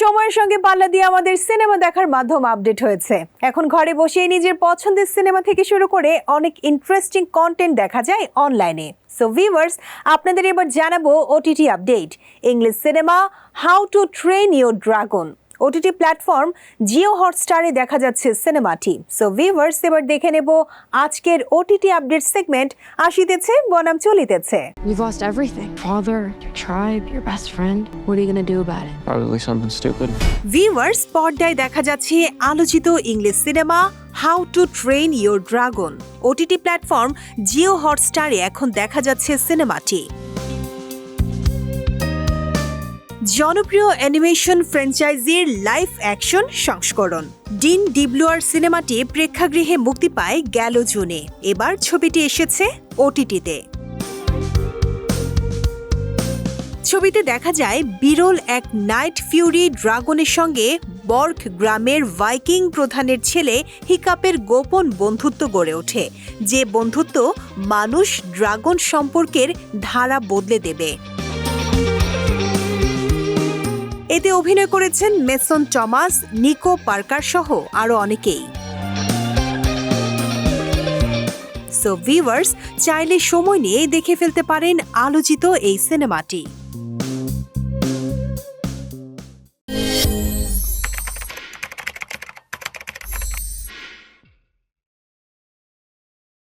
সময়ের সঙ্গে পাল্লা দিয়ে আমাদের সিনেমা দেখার মাধ্যম আপডেট হয়েছে। এখন ঘরে বসেই নিজের পছন্দের সিনেমা থেকে শুরু করে অনেক ইন্টারেস্টিং কন্টেন্ট দেখা যায় অনলাইনে সো ভিউয়ার্স আপনাদের এবার জানাব OTT update English cinema how to train your dragon OTT platform Jio হটস্টারে দেখা যাচ্ছে সিনেমাটি সো ভিউয়ার্স এবার দেখে নেব আজকের ওটিটি আপডেট সেগমেন্ট আসিতেছে বনাম চলিতেছে You've lost everything father, your tribe, your best friend. What are you going to do about it? Probably something stupid. Viewers পর্দায় দেখা যাচ্ছে আলোচিত English cinema how to train your dragon OTT platform Jio হটস্টারে এখন দেখা যাচ্ছে সিনেমাটি জনপ্রিয় animation ফ্র্যাঞ্চাইজির লাইভ অ্যাকশন সংস্করণ। ডিন ডিব্লুয়ার সিনেমাটি প্রেক্ষাগৃহে মুক্তি পায় গেল জুনে। এবার ছবিটি এসেছে ওটিটিতে। ছবিতে দেখা যায় বিরল এক নাইট ফিউরি ড্রাগনের সঙ্গে বর্ক গ্রামের ভাইকিং প্রধানের ছেলে হিকাপের গোপন বন্ধুত্ব গড়ে ওঠে, যে বন্ধুত্ব মানুষ ড্রাগন সম্পর্কের ধারা বদলে দেবে। এতে অভিনয় করেছেন মেসন টমাস, নিকো পার্কার সহ আরও অনেকেই। সো ভিভার্স চাইলে সময় নিয়ে দেখে ফেলতে পারেন আলোচিত এই সিনেমাটি।